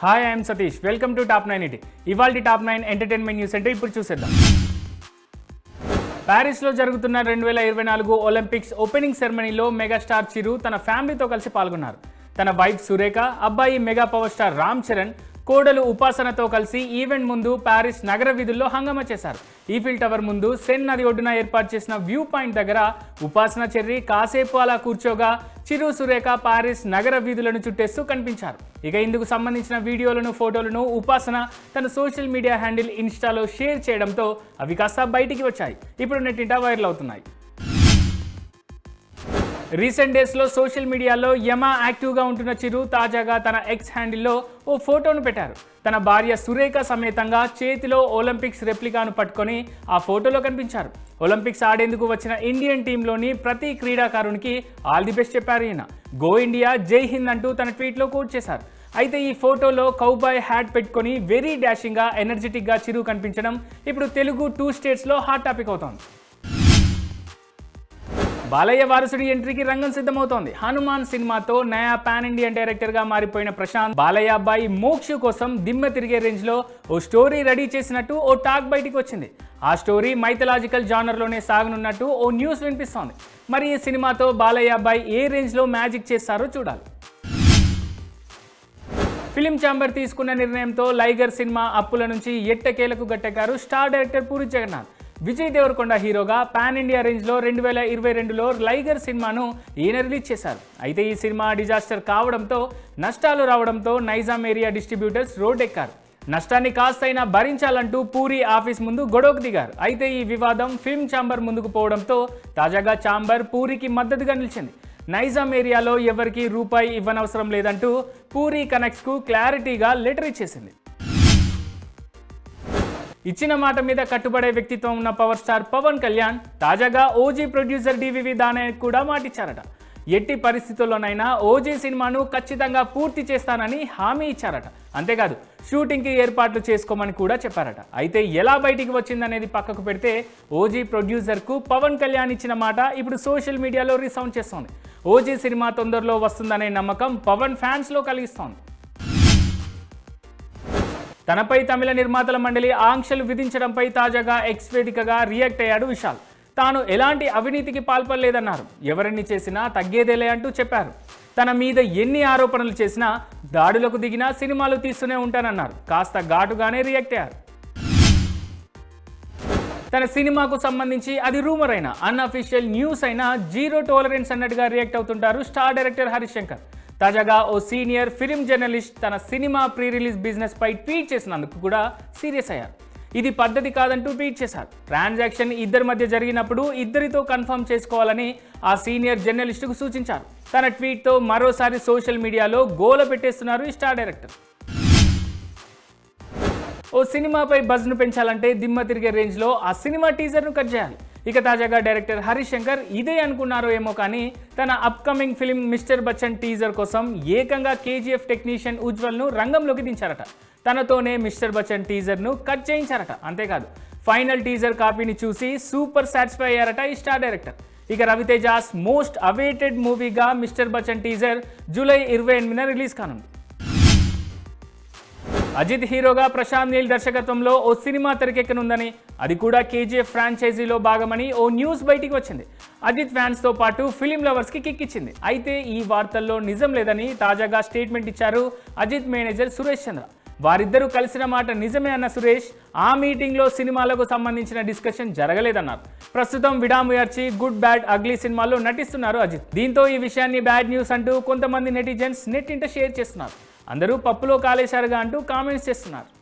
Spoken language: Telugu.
Hi I'm Satish welcome to top nine ET ఇవాళ టాప్ నైన్ ఎంటర్టైన్మెంట్ న్యూస్ అంటే ఇప్పుడు చూసేద్దాం. ప్యారిస్లో జరుగుతున్న రెండు వేల ఇరవై నాలుగు ఒలింపిక్స్ ఓపెనింగ్ సెరమనీలో మెగాస్టార్ చిరు తన ఫ్యామిలీతో కలిసి పాల్గొన్నారు. తన వైఫ్ సురేఖ అబ్బాయి mega power star Ram Charan కోడలు ఉపాసనతో కలిసి ఈవెంట్ ముందు ప్యారిస్ నగర వీధుల్లో హంగమ చేశారు. ఈఫిల్ టవర్ ముందు సెన్ నది ఒడ్డున ఏర్పాటు చేసిన వ్యూ పాయింట్ దగ్గర ఉపాసన చెర్రి కాసేపు అలా కూర్చోగా చిరు సురేఖ ప్యారిస్ నగర వీధులను చుట్టేస్తూ కనిపించారు. ఇక ఇందుకు సంబంధించిన వీడియోలను ఫోటోలను ఉపాసన తన సోషల్ మీడియా హ్యాండిల్ ఇన్స్టాలో షేర్ చేయడంతో అవి కాస్త బయటికి వచ్చాయి. ఇప్పుడు నెట్టింట వైరల్ అవుతున్నాయి. రీసెంట్ డేస్లో సోషల్ మీడియాలో యమా యాక్టివ్గా ఉంటున్న చిరు తాజాగా తన ఎక్స్ హ్యాండిల్లో ఓ ఫోటోను పెట్టారు. తన భార్య సురేఖ సమేతంగా చేతిలో ఒలింపిక్స్ రెప్లికాను పట్టుకొని ఆ ఫోటోలో కనిపించారు. ఒలింపిక్స్ ఆడేందుకు వచ్చిన ఇండియన్ టీంలోని ప్రతి క్రీడాకారునికి ఆల్ ది బెస్ట్ చెప్పారు ఈయన. గో ఇండియా జై హింద్ అంటూ తన ట్వీట్లో కోట్ చేశారు. అయితే ఈ ఫోటోలో కౌబాయ్ హ్యాట్ పెట్టుకొని వెరీ డాషింగ్గా ఎనర్జెటిక్గా చిరు కనిపించడం ఇప్పుడు తెలుగు టూ స్టేట్స్లో హాట్ టాపిక్ అవుతోంది. బాలయ్య వారసుడి ఎంట్రీకి రంగం సిద్ధమవుతోంది. హనుమాన్ సినిమాతో నయా పాన్ ఇండియన్ డైరెక్టర్గా మారిపోయిన ప్రశాంత్ బాలయ్య అబ్బాయి మోక్ష కోసం దిమ్మ తిరిగే రేంజ్లో ఓ స్టోరీ రెడీ చేసినట్టు ఓ టాక్ బయటికి వచ్చింది. ఆ స్టోరీ మైథలాజికల్ జానర్లోనే సాగనున్నట్టు ఓ న్యూస్ వినిపిస్తోంది. మరి ఈ సినిమాతో బాలయ్య అబ్బాయి ఏ రేంజ్లో మ్యాజిక్ చేస్తారో చూడాలి. ఫిలిం ఛాంబర్ తీసుకున్న నిర్ణయంతో లైగర్ సినిమా అప్పుల నుంచి ఎట్టకేలకు గట్టెక్కారు స్టార్ డైరెక్టర్ పూరి జగన్నాథ్. విజయ్ దేవరకొండ హీరోగా పాన్ ఇండియా రేంజ్లో రెండు వేల ఇరవై రెండులో లైగర్ సినిమాను ఈయన రిలీజ్ చేశారు. అయితే ఈ సినిమా డిజాస్టర్ కావడంతో నష్టాలు రావడంతో నైజాం ఏరియా డిస్ట్రిబ్యూటర్స్ రోడ్డెక్కారు. నష్టాన్ని కాస్తైనా భరించాలంటూ పూరి ఆఫీస్ ముందు గొడవకు దిగారు. అయితే ఈ వివాదం ఫిల్మ్ ఛాంబర్ ముందుకు పోవడంతో తాజాగా ఛాంబర్ పూరికి మద్దతుగా నిలిచింది. నైజాం ఏరియాలో ఎవరికీ రూపాయి ఇవ్వనవసరం లేదంటూ పూరి కనెక్ట్స్కు క్లారిటీగా లెటర్ ఇచ్చేసింది. ఇచ్చిన మాట మీద కట్టుబడే వ్యక్తిత్వం ఉన్న పవర్ స్టార్ పవన్ కళ్యాణ్ తాజాగా ఓజీ ప్రొడ్యూసర్ డివివి దానయ్య కూడా మాటిచ్చారట. ఎట్టి పరిస్థితుల్లోనైనా ఓజీ సినిమాను ఖచ్చితంగా పూర్తి చేస్తానని హామీ ఇచ్చారట. అంతేకాదు షూటింగ్కి ఏర్పాట్లు చేసుకోమని కూడా చెప్పారట. అయితే ఎలా బయటికి వచ్చిందనేది పక్కకు పెడితే ఓజీ ప్రొడ్యూసర్కు పవన్ కళ్యాణ్ ఇచ్చిన మాట ఇప్పుడు సోషల్ మీడియాలో రీసౌండ్ చేస్తోంది. ఓజీ సినిమా తొందరలో వస్తుందనే నమ్మకం పవన్ ఫ్యాన్స్లో కలిగిస్తోంది. తనపై తమిళ నిర్మాతల మండలి ఆంక్షలు విధించడంపై తాజాగా ఎక్స్ వేదికగా రియాక్ట్ అయ్యాడు విశాల్. తాను ఎలాంటి అవినీతికి పాల్పడలేదన్నారు. ఎవరిని చేసినా తగ్గేదేలే అంటూ చెప్పారు. తన మీద ఎన్ని ఆరోపణలు చేసినా దాడులకు దిగినా సినిమాలు తీస్తూనే ఉంటానన్నారు. కాస్త ఘాటుగానే రియాక్ట్ అయ్యారు. తన సినిమాకు సంబంధించి అది రూమర్ అయినా అన్అఫీషియల్ న్యూస్ అయినా జీరో టాలరెన్స్ అన్నట్టుగా రియాక్ట్ అవుతుంటారు స్టార్ డైరెక్టర్ హరిశంకర్. తాజాగా ఓ సీనియర్ ఫిలిం జర్నలిస్ట్ తన సినిమా ప్రీ రిలీజ్ బిజినెస్ పై ట్వీట్ చేసినందుకు కూడా సీరియస్ అయ్యారు. ఇది పద్ధతి కాదంటూ ట్వీట్ చేశారు. ట్రాన్సాక్షన్ ఇద్దరి మధ్య జరిగినప్పుడు ఇద్దరితో కన్ఫర్మ్ చేసుకోవాలని ఆ సీనియర్ జర్నలిస్టుకు సూచించారు. తన ట్వీట్తో మరోసారి సోషల్ మీడియాలో గోల పెట్టేస్తున్నారు ఈ స్టార్ డైరెక్టర్. ఓ సినిమాపై బజ్ను పెంచాలంటే దిమ్మ తిరిగే రేంజ్లో ఆ సినిమా టీజర్ను కట్ చేయాలి. ఇక తాజాగా డైరెక్టర్ హరీష్ శంకర్ ఇదే అనుకున్నారో ఏమో కానీ తన upcoming film mister Bachchan teaser కోసం ఏకంగా కేజీఎఫ్ టెక్నీషియన్ ఉజ్వల్ను రంగంలోకి దించారట. తనతోనే మిస్టర్ బచ్చన్ టీజర్ను కట్ చేయించారట. అంతేకాదు ఫైనల్ టీజర్ కాపీని చూసి సూపర్ సాటిస్ఫై అయ్యారట ఈ స్టార్ డైరెక్టర్ ఇక రవితేజాస్ మోస్ట్ అవేటెడ్ మూవీగా మిస్టర్ బచ్చన్ టీజర్ జూలై ఇరవై ఎనిమిదిన రిలీజ్ కానుంది. అజిత్ హీరోగా ప్రశాంత్ నీల్ దర్శకత్వంలో ఓ సినిమా తెరకెక్కనుందని అది కూడా కేజీఎఫ్ ఫ్రాంచైజీలో భాగమని ఓ న్యూస్ బయటికి వచ్చింది. అజిత్ ఫ్యాన్స్తో పాటు ఫిలిం లవర్స్కి కిక్ ఇచ్చింది. అయితే ఈ వార్తల్లో నిజం లేదని తాజాగా స్టేట్మెంట్ ఇచ్చారు అజిత్ మేనేజర్ సురేష్ చంద్ర. వారిద్దరూ కలిసిన మాట నిజమే అన్న సురేష్ ఆ మీటింగ్లో సినిమాలకు సంబంధించిన డిస్కషన్ జరగలేదన్నారు. ప్రస్తుతం విడాముయర్చి గుడ్ బ్యాడ్ అగ్లీ సినిమాల్లో నటిస్తున్నారు అజిత్. దీంతో ఈ విషయాన్ని బ్యాడ్ న్యూస్ అంటూ కొంతమంది నెటిజన్స్ నెట్ ఇంట షేర్ చేస్తున్నారు. అందరూ పప్పులో కాలేశారుగా అంటూ కామెంట్స్ చేస్తున్నారు.